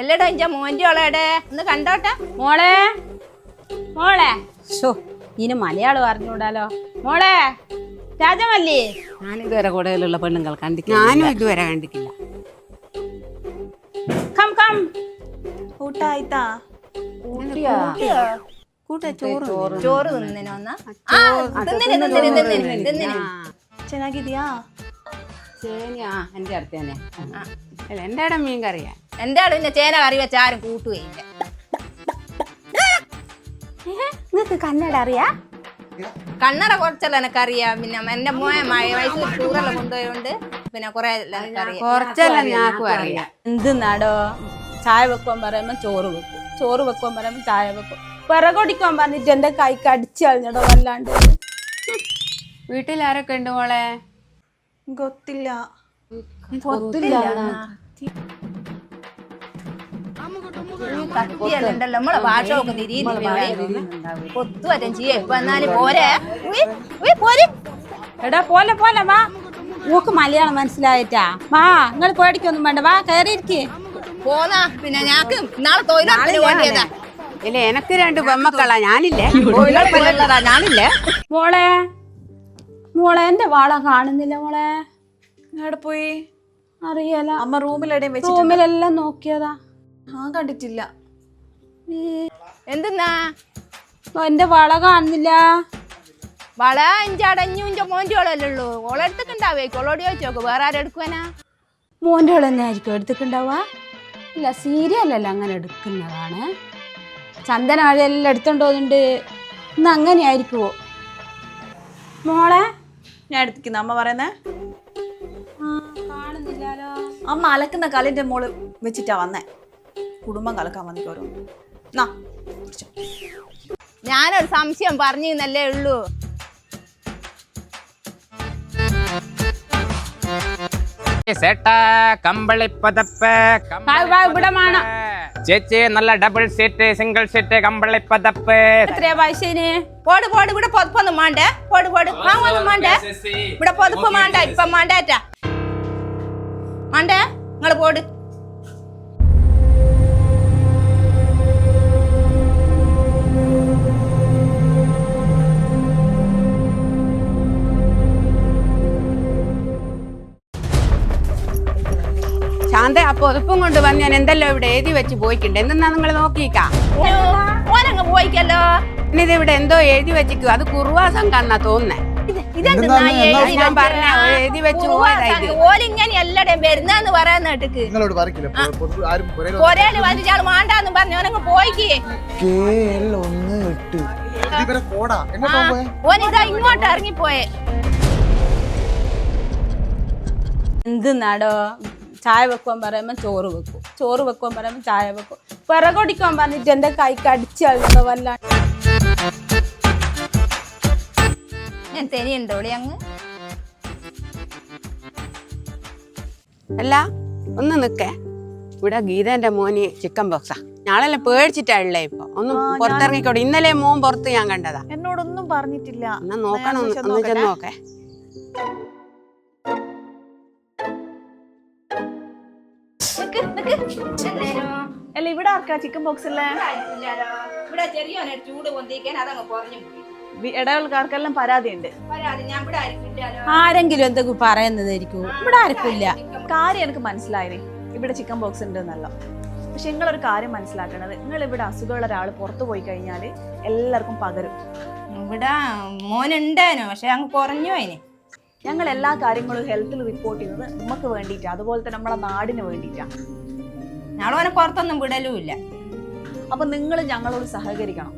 എല്ലടാ എന്റെ മോന്റെ ഓളേടെ ഒന്ന് കണ്ടോട്ടെ. മോളെ മോളെ. ഷോ ഇനി മലയാളം അറിഞ്ഞൂടാലോ മോളെ രാജമല്ലി. ഞാൻ ഇതുവരെ പെണ്ണുങ്ങൾ കണ്ടിട്ടില്ല. ഞാനും ഇതുവരെ കണ്ടിട്ടില്ല. കം കം ഊട്ടായിത്താ ഊട്ടിയാ കൂട്ട ആ ചേനിയാ അടുത്ത് തന്നെ. അല്ല എന്റെ മീൻ കറിയാ എന്റെ അവിടെ പിന്നെ ചേന കറി വെച്ച ആരും കൂട്ടുകയില്ല നിങ്ങക്ക് കന്നട അറിയാ? കണ്ണട കുറച്ചല്ല എനക്കറിയാം. പിന്നെ എന്റെ മോയ മഴ വയസ്സിൽ ടൂറെല്ലാം കൊണ്ടുപോയോണ്ട് പിന്നെ കൊറേ കുറച്ചെല്ലാം ഞാക്കും അറിയാം. എന്ത് നടോ ചായ വെക്കുവാൻ പറയുമ്പോ ചോറ് വെക്കും. ചോറ് വെക്കുവാൻ പറയുമ്പോ ചായ വെക്കും. പിറകൊടിക്കാൻ പറഞ്ഞിട്ട് എന്റെ കൈക്ക് അടിച്ചു കളഞ്ഞടോ വല്ലാണ്ട്. വീട്ടിൽ ആരൊക്കെ ഉണ്ട് മോളെ? ഗൊത്തില്ല ഗൊത്തില്ല കത്തിയെല്ലാം നമ്മളെ ഭാഷ ഒക്കെ തിരിയുന്നില്ല കൊത്തു വറ്റം ചെയ്യാം. ഇപ്പൊ എന്നാലും പോരെ. ഉയ്, ഉയ്, എടാ പോലെ പോലെ വാ. ഊക്ക് മലയാളം മനസ്സിലായിട്ടാ. വാ നിങ്ങൾ പേടിക്കൊന്നും വേണ്ട. വാ കയറിയിരിക്കേ പോന്നാ. പിന്നെ ഞാക്ക് നാളെ തൊഴിലുറപ്പിന് വേണ്ടിയതാ. ഇല്ല എനക്ക് രണ്ട് പെമ്മക്കളാ. ഞാനില്ലേ? ഞാനില്ലേ? മോളെ മോളെ എന്റെ വാള കാണുന്നില്ല മോളെ. എവിടെ പോയി? അറിയാല. അമ്മ റൂമിലെവിടെയും റൂമിലെല്ലാം നോക്കിയതാ. ഞാൻ കണ്ടിട്ടില്ല. എന്തെന്നാ? എന്റെ വള കാണുന്നില്ല. വള അഞ്ചടഞ്ഞു മോന്റെ ഓളല്ലേ ഉള്ളൂ. ഓളെടുത്തൊക്കെ ഉണ്ടാവേ ഓളോട് ചോദിച്ചു നോക്ക്. വേറെ ആരും എടുക്കുവാനാ? മോന്റെ വള തന്നെ ആയിരിക്കും എടുത്തിട്ടുണ്ടാവാ ഇല്ല സീരിയലല്ല അങ്ങനെ എടുക്കുന്നതാണ്. ചന്ദന വഴിയെല്ലാം എടുത്തോണ്ട് പോകുന്നുണ്ട്? ഇന്ന് അങ്ങനെ ആയിരിക്കുമോ മോളെ? ഞാൻ എടുത്തിരിക്കുന്ന. അമ്മ പറയുന്നേ? ആ, കാണുന്നില്ലാലോ അമ്മ അലക്കുന്ന കലിന്റെ മോൾ വെച്ചിട്ടാ വന്നേ. കുടുംബം കലക്കാൻ വന്നിക്കോരോ നാ പിടിച്ചോ. ഞാനൊരു സംശയം പറഞ്ഞിരുന്നല്ലേ ഉള്ളൂ. സെട്ട കമ്പളി പതപ്പ്. ചേച്ചി നല്ല ഡബിൾ സീറ്റ് സിംഗിൾ സീറ്റ് കമ്പളി പതപ്പ്. എത്രയാ പൈസന്? പോട് പോട് ഇവിടെ പൊതുപ്പൊന്നും മാണ്ടേ. പോട് പോട്. വാങ്ങൊന്നും വേണ്ടേ ഇവിടെ പൊതുപ്പ് മാണ്ട ഇപ്പൊ വേണ്ടേറ്റാ മാണ്ടേ? നിങ്ങൾ പോട്. ശാന്ത ആ പൊതുപ്പും കൊണ്ട് വന്ന് ഞാൻ എന്തെല്ലോ ഇവിടെ എഴുതി വെച്ച് പോയിട്ടുണ്ട്. എന്തെന്നാ നിങ്ങൾ നോക്കിക്കാ ഓനങ്ങ് പോയിക്കല്ലോ. ഇത് ഇവിടെ എന്തോ എഴുതി വെച്ചിക്കു അത് കുറുവാസം സംഘാന്നാ തോന്നേ നിങ്ങളോട് പറയില്ല. പറഞ്ഞു പോയിക്ക്. ഒന്ന് എട്ട് ഓനിതാ ഇങ്ങോട്ട് ഇറങ്ങിപ്പോയെ. എന്തിനാടോ ചായ വെക്കുവാൻ പറയുമ്പോൾ ചോറ് വെക്കും. ചോറ് വെക്കുവാൻ പറയുമ്പോൾ ചായ വെക്കും. വിറകൊടിക്കുവാൻ പറഞ്ഞിട്ട് എന്റെ കൈക്ക് അടിച്ച് വല്ല വല്ലാണ്ട്. ഞാൻ തെനിയുണ്ടോ അങ്ങ്? അല്ല ഒന്ന് നിക്കേ ഇവിടെ ഗീതന്റെ മോന് ചിക്കൻ ബോക്സാ ഞാളെല്ലാം പേടിച്ചിട്ടാ ഉള്ളേ ഇപ്പൊ? ഒന്ന് പുറത്തിറങ്ങിക്കോട്ടെ ഇന്നലെ മോൻ പുറത്ത് ഞാൻ കണ്ടതാ. എന്നോടൊന്നും പറഞ്ഞിട്ടില്ല. എന്നാ നോക്കണം ഒന്ന് ചെന്ന് നോക്കേ അല്ല ഇവിടെ ആർക്കാ ചിക്കൻ ബോക്സ് അല്ലേ ഇവിടെ ചെറിയ ചൂട് പൊന്തിക്കാൻ അതങ്ങ് കുറഞ്ഞു പോയി. ഇടവൽക്കാർക്കെല്ലാം പരാതിയുണ്ട്? ആരെങ്കിലും എന്തൊക്കെ പറയുന്നതായിരിക്കും? ഇവിടെ ആർക്കില്ല. കാര്യം എനിക്ക് മനസ്സിലായേ ഇവിടെ ചിക്കൻ ബോക്സ് ഉണ്ട് എന്നല്ല പക്ഷെ നിങ്ങളൊരു കാര്യം മനസ്സിലാക്കണത്. നിങ്ങൾ ഇവിടെ അസുഖമുള്ള ഒരാൾ പുറത്തു പോയി കഴിഞ്ഞാൽ എല്ലാവർക്കും പകരും. ഇവിടെ മോനുണ്ടായിരുന്നു പക്ഷെ അങ്ങ് കുറഞ്ഞു അതിന് ഞങ്ങൾ എല്ലാ കാര്യങ്ങളും ഹെൽത്തിൽ റിപ്പോർട്ട് ചെയ്യുന്നത് നമുക്ക് വേണ്ടിയിട്ടാണ് അതുപോലെ തന്നെ നമ്മുടെ നാടിന് വേണ്ടിയിട്ടാണ് ഞങ്ങളോനെ പുറത്തൊന്നും വിടലുമില്ല. അപ്പൊ നിങ്ങൾ ഞങ്ങളോട് സഹകരിക്കണം.